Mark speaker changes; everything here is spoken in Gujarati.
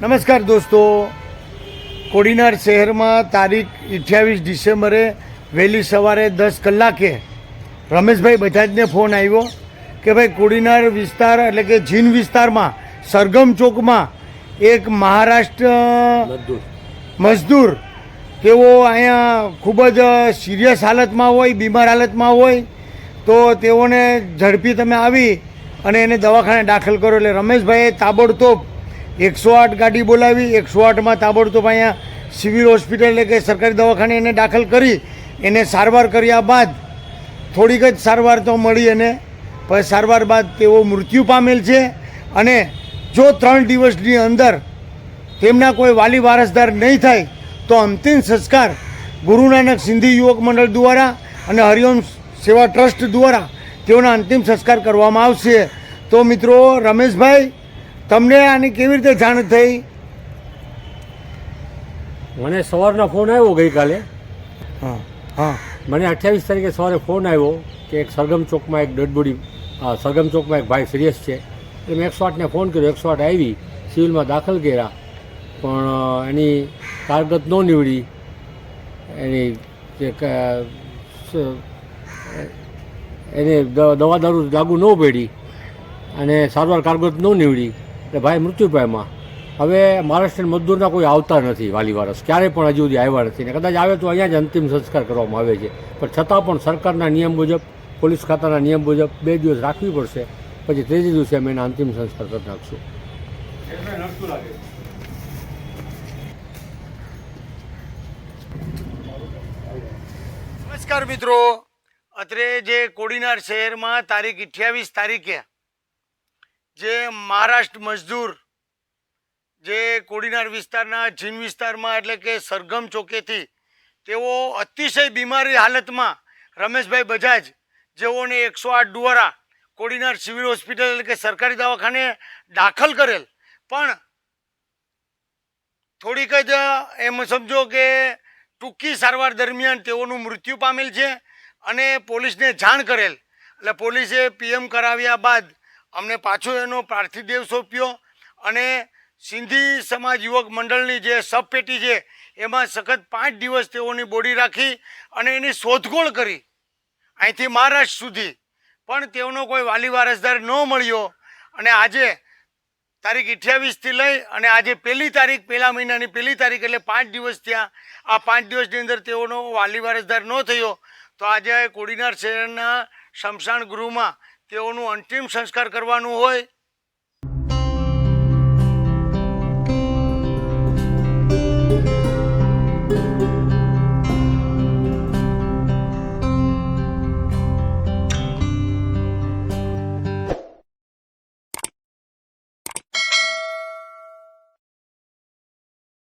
Speaker 1: નમસ્કાર દોસ્તો. કોડીનાર શહેરમાં તારીખ અઠ્યાવીસ ડિસેમ્બરે વહેલી સવારે દસ કલાકે રમેશભાઈ બજાજને ફોન આવ્યો કે ભાઈ કોડીનાર વિસ્તાર એટલે કે જીન વિસ્તારમાં સરગમ ચોકમાં એક મહારાષ્ટ્ર મજદૂર તેઓ અહીંયા ખૂબ જ સિરિયસ હાલતમાં હોય, બીમાર હાલતમાં હોય, તો તેઓને ઝડપી તમે આવી અને એને દવાખાને દાખલ કરો. એટલે રમેશભાઈએ તાબડતોબ એકસો આઠ ગાડી બોલાવી. એકસો આઠમાં તાબડતોબ અહીંયા સિવિલ હોસ્પિટલ એટલે કે સરકારી દવાખાને એને દાખલ કરી. એને સારવાર કર્યા બાદ થોડીક જ સારવાર તો મળી એને. પછી સારવાર બાદ તેઓ મૃત્યુ પામેલ છે અને જો ત્રણ દિવસની અંદર તેમના કોઈ વાલી વારસદાર નહીં થાય તો અંતિમ સંસ્કાર ગુરુ નાનક સિંધી યુવક મંડળ દ્વારા અને હરિઓમ સેવા ટ્રસ્ટ દ્વારા તેઓના અંતિમ સંસ્કાર કરવામાં આવશે. તો મિત્રો રમેશભાઈ તમને આની કેવી રીતે જાણ થઈ?
Speaker 2: મને સવારના ફોન આવ્યો ગઈકાલે.
Speaker 1: હા હા.
Speaker 2: મને અઠ્યાવીસ તારીખે સવારે ફોન આવ્યો કે એક સરગમ ચોકમાં એક ડેડબોડી સરગમ ચોકમાં એક ભાઈ સિરિયસ છે. એટલે મેં એકસો આઠને ફોન કર્યો. એકસો આઠ આવી સિવિલમાં દાખલ કર્યા. પણ એની કારગત ન નીવડી. એની જે એને દવા દારૂ લાગુ ન પડી અને સારવાર કારગત ન નીવડી. એટલે ભાઈ મૃત્યુ પામ્યા. હવે મહારાષ્ટ્રના મજદૂરના કોઈ આવતા નથી વાલી વારસ ક્યારેય પણ હજુ સુધી આવ્યા નથી. ને કદાચ આવે તો અહીંયા જ અંતિમ સંસ્કાર કરવામાં આવે છે. પણ છતાં પણ સરકારના નિયમ મુજબ, પોલીસ ખાતાના નિયમ મુજબ બે દિવસ રાખવી પડશે. પછી ત્રીજે દિવસે અમે એના અંતિમ સંસ્કાર કરી નાખશું.
Speaker 1: નમસ્કાર મિત્રો. અત્રે જે કોડીનાર શહેરમાં તારીખ અઠ્યાવીસ તારીખે જે મહારાષ્ટ્ર મજદૂર જે કોડીનાર વિસ્તારના જીન વિસ્તારમાં એટલે કે સરગમ ચોકેથી તેઓ અતિશય બીમારી હાલતમાં રમેશભાઈ બજાજ, જેઓને એકસો આઠ દ્વારા કોડીનાર સિવિલ હોસ્પિટલ એટલે કે સરકારી દવાખાને દાખલ કરેલ. પણ થોડીક જ એમ સમજો કે ટૂંકી સારવાર દરમિયાન તેઓનું મૃત્યુ પામેલ છે અને પોલીસને જાણ કરેલ. એટલે પોલીસે પીએમ કરાવ્યા બાદ અમને પાછો એનો પાર્થિવદેવ સોંપ્યો અને સિંધી સમાજ યુવક મંડળની જે સબપેટી છે એમાં સખત પાંચ દિવસ તેઓની બોડી રાખી અને એની શોધખોળ કરી અહીંથી મહારાષ્ટ્ર સુધી. પણ તેઓનો કોઈ વાલી વારસદાર ન મળ્યો અને આજે તારીખ અઠ્યાવીસથી લઈ અને આજે પહેલી તારીખ, પહેલા મહિનાની પહેલી તારીખ એટલે પાંચ દિવસ થયા. આ પાંચ દિવસની અંદર તેઓનો વાલી વારસદાર ન થયો. તો આજે કોડીનાર શહેરના શમશાન ગૃહમાં તેઓનું અંતિમ સંસ્કાર કરવાનું હોય.